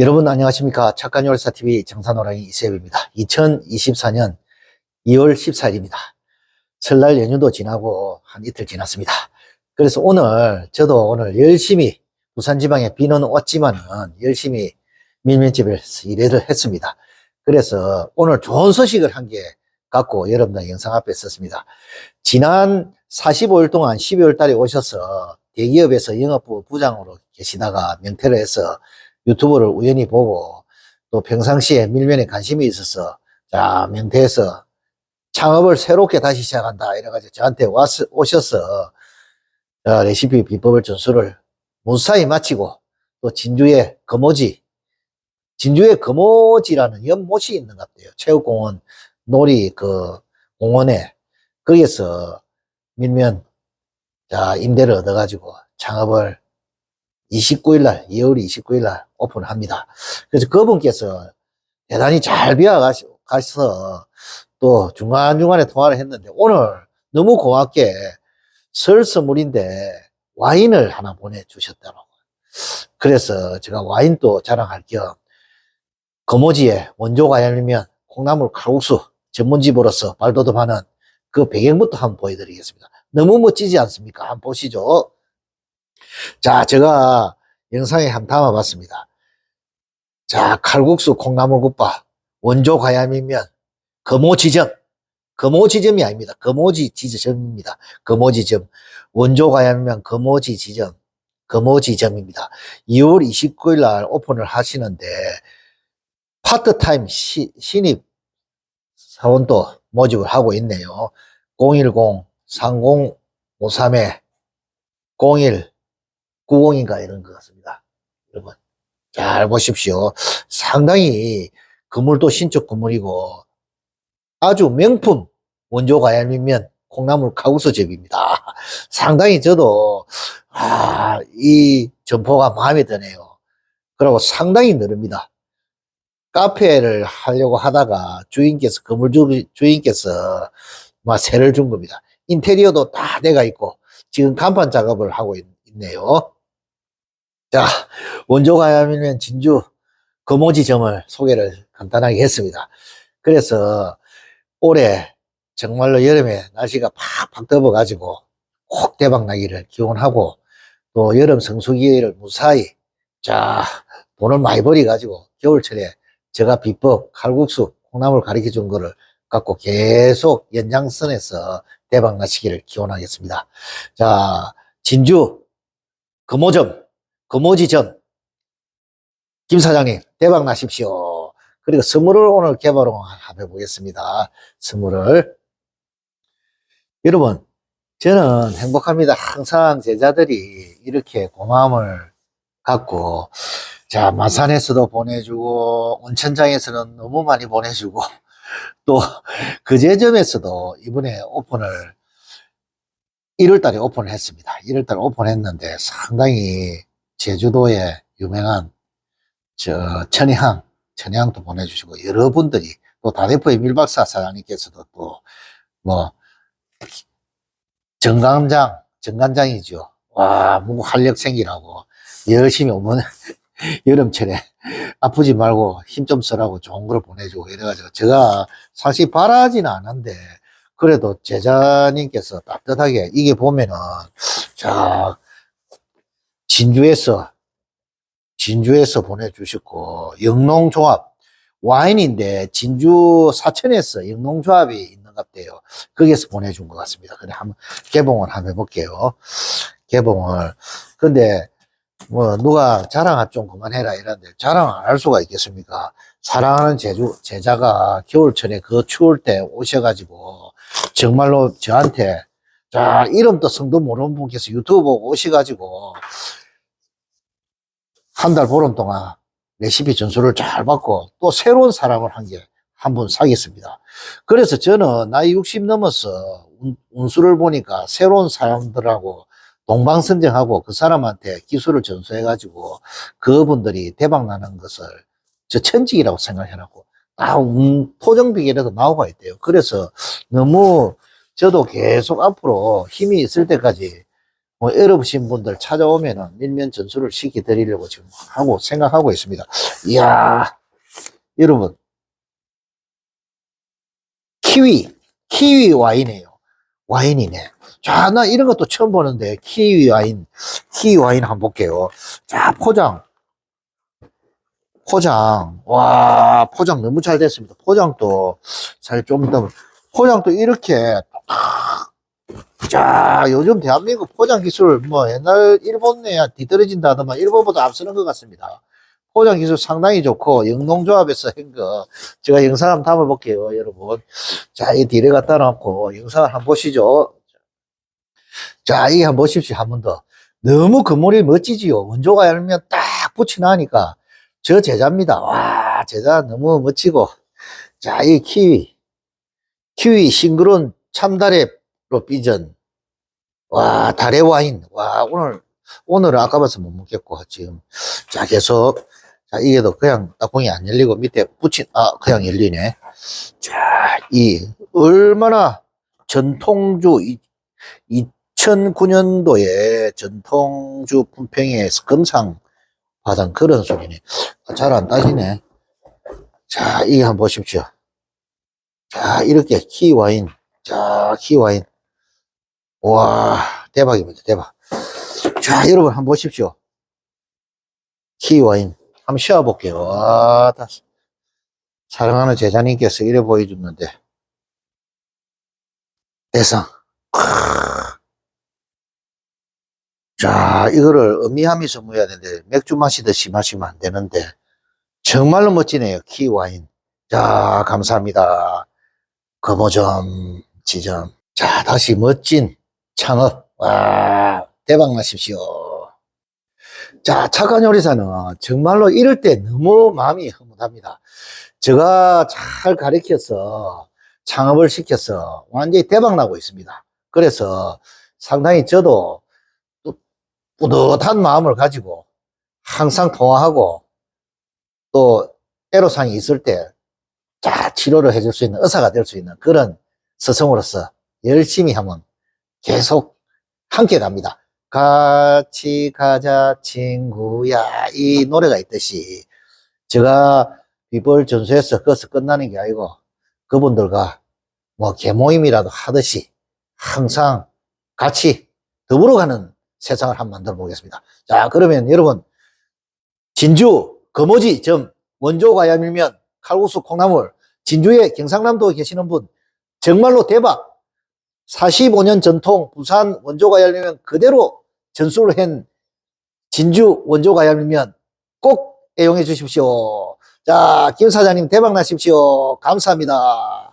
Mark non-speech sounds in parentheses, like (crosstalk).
여러분 안녕하십니까? 착한 열사TV 정산호랑이 이세엽입니다. 2024년 2월 14일입니다. 설날 연휴도 지나고 한 이틀 지났습니다. 그래서 오늘 저도 오늘 열심히 부산지방에 비는 왔지만은 열심히 밀면집에서 일을 했습니다. 그래서 오늘 좋은 소식을 한개 갖고 여러분들 영상 앞에 썼습니다. 지난 45일 동안 12월 달에 오셔서 대기업에서 영업부 부장으로 계시다가 명퇴를 해서 유튜브를 우연히 보고 또 평상시에 밀면에 관심이 있어서 자 명태에서 창업을 새롭게 다시 시작한다 이래가지고 저한테 왔, 오셔서 자, 레시피 비법을 전수를 무사히 마치고 또 진주의 거모지 진주의 거모지라는 연못이 있는 것 같아요. 체육공원 놀이 그 공원에 거기에서 밀면 자 임대를 얻어가지고 창업을 29일 날, 2월 29일 날 오픈합니다. 그래서 그분께서 대단히 잘 비워가서 또 중간중간에 통화를 했는데 오늘 너무 고맙게 설 선물인데 와인을 하나 보내주셨더라고요. 그래서 제가 와인도 자랑할 겸 거모지에 원조 과일면 콩나물 칼국수 전문집으로서 발돋움하는 그 배경부터 한번 보여드리겠습니다. 너무 멋지지 않습니까? 한번 보시죠. 자, 제가 영상에 한번 담아봤습니다. 자, 칼국수 콩나물국밥, 원조 가야미면, 금오지점, 금오지점이 아닙니다. 금오지 지점입니다. 금오지점. 원조 가야미면 금오지 지점, 금오지점입니다. 2월 29일 날 오픈을 하시는데, 파트타임 시, 신입 사원도 모집을 하고 있네요. 010-3053에 01 90인가 이런 것 같습니다. 여러분, 잘 보십시오. 상당히 건물도 신축 건물이고 아주 명품 원조 가야미면 콩나물 가구수 집입니다. 상당히 저도 아, 이 점포가 마음에 드네요. 그리고 상당히 넓습니다. 카페를 하려고 하다가 주인께서 건물 주, 주인께서 막 세를 준 겁니다. 인테리어도 다 돼가 있고 지금 간판 작업을 하고 있, 있네요. 자, 원조 가야면 진주 거모지점을 소개를 간단하게 했습니다. 그래서 올해 정말로 여름에 날씨가 팍팍 덮어가지고 꼭 대박 나기를 기원하고 또 여름 성수기를 무사히 자 돈을 많이 벌이가지고 겨울철에 제가 비법 칼국수 콩나물 가르쳐 준 거를 갖고 계속 연장선에서 대박 나시기를 기원하겠습니다. 자 진주 금오점 금오지점 김 사장님 대박 나십시오. 그리고 선물을 오늘 개발을 한번 해보겠습니다. 선물을 여러분 저는 행복합니다. 항상 제자들이 이렇게 고마움을 갖고 자 마산에서도 보내주고 온천장에서는 너무 많이 보내주고 (laughs) 또 그제점에서도 이번에 오픈을 1월 달에 오픈을 했습니다. 1월 달에 오픈했는데 상당히 제주도에 유명한 저 천혜향, 천혜향도 보내주시고 여러분들이 또 다대포의 밀박사 사장님께서도 또 뭐 정강장, 정간장이죠. 와, 뭐 활력 생기라고 열심히 오면 (laughs) 여름철에 아프지 말고 힘 좀 쓰라고 좋은 걸 보내주고 이래가지고 제가 사실 바라지는 않은데 그래도 제자님께서 따뜻하게 이게 보면은 자 진주에서 진주에서 보내주셨고 영농조합 와인인데 진주 사천에서 영농조합이 있는 것 같아요. 거기에서 보내준 것 같습니다. 그래 한번 개봉을 한번 해볼게요. 개봉을 근데 뭐 누가 자랑 좀 그만해라 이러는데 자랑 안 할 수가 있겠습니까? 사랑하는 제주 제자가 겨울철에 그 추울 때 오셔가지고 정말로 저한테 자 이름도 성도 모르는 분께서 유튜브 보고 오셔가지고 한 달 보름 동안 레시피 전수를 잘 받고 또 새로운 사람을 한 게 한 분 사겠습니다. 그래서 저는 나이 60 넘어서 운, 운수를 보니까 새로운 사람들하고 동방선정하고 그 사람한테 기술을 전수해가지고 그분들이 대박 나는 것을 저 천직이라고 생각해놨고 다 운, 토정비결에도 나오고 있대요. 그래서 너무 저도 계속 앞으로 힘이 있을 때까지 뭐 어려우신 분들 찾아오면은 밀면 전수를 시켜드리려고 지금 하고 생각하고 있습니다. 이야, 여러분. 키위, 키위 와인이에요. 와인이네. 자, 나 이런 것도 처음 보는데, 키위 와인, 키위 와인 한번 볼게요. 자, 포장. 포장. 와, 포장 너무 잘 됐습니다. 포장도 잘좀 이따, 포장도 이렇게 자, 요즘 대한민국 포장 기술, 뭐, 옛날 일본에 뒤떨어진다 하더만 일본보다 앞서는 것 같습니다. 포장 기술 상당히 좋고, 영농조합에서 한 거, 제가 영상 한번 담아볼게요, 여러분. 자, 이 뒤를 갖다 놓고, 영상을 한번 보시죠. 자, 이게 한번 보십시오, 한 번 더. 너무 건물이 멋지지요. 원조가 열면 딱 붙이나니까, 저 제자입니다. 와, 제자 너무 멋지고. 자, 이 키위. 키위 싱그러운 참다래 로 삐전. 와, 달의 와인. 와, 오늘, 오늘은 아까 봐서 못 먹겠고, 지금. 자, 계속. 자, 이게 도 그냥 뚜껑이 안 열리고 밑에 붙인, 아, 그냥 열리네. 자, 이, 얼마나 전통주, 2009년도에 전통주 품평에서 금상 받은 그런 소리네. 잘안 따지네. 자, 이거 한번 보십시오. 자, 이렇게 키 와인. 자, 키 와인. 와, 대박입니다. 대박. 자, 여러분 한번 보십시오. 키 와인. 한번 쉬어볼게요. 와, 다 사랑하는 제자님께서 이래 보여줬는데. 대상. 크. 자, 이거를 음미하면서 먹어야 되는데, 맥주 마시듯이 마시면 안 되는데, 정말로 멋지네요. 키 와인. 자, 감사합니다. 금호점, 지점. 자, 다시 멋진 창업. 와, 대박 나십시오. 자, 착한 요리사는 정말로 이럴 때 너무 마음이 흐뭇합니다. 제가 잘 가르쳐서 창업을 시켜서 완전히 대박 나고 있습니다. 그래서 상당히 저도 또 뿌듯한 마음을 가지고 항상 통화하고 또 애로사항이 있을 때 자, 치료를 해줄 수 있는 의사가 될 수 있는 그런 스승으로서 열심히 하면 계속 함께 갑니다. 같이 가자 친구야 이 노래가 있듯이 제가 비벌 전수에서 거기서 끝나는 게 아니고 그분들과 뭐 개모임이라도 하듯이 항상 같이 더불어 가는 세상을 한번 만들어 보겠습니다. 자 그러면 여러분 진주 거모지 점 원조 과야 밀면 칼국수 콩나물 진주에 경상남도에 계시는 분 정말로 대박 45년 전통 부산 원조가 열리면 그대로 전수를 한 진주 원조가 열리면 꼭 애용해 주십시오. 자, 김 사장님 대박 나십시오. 감사합니다.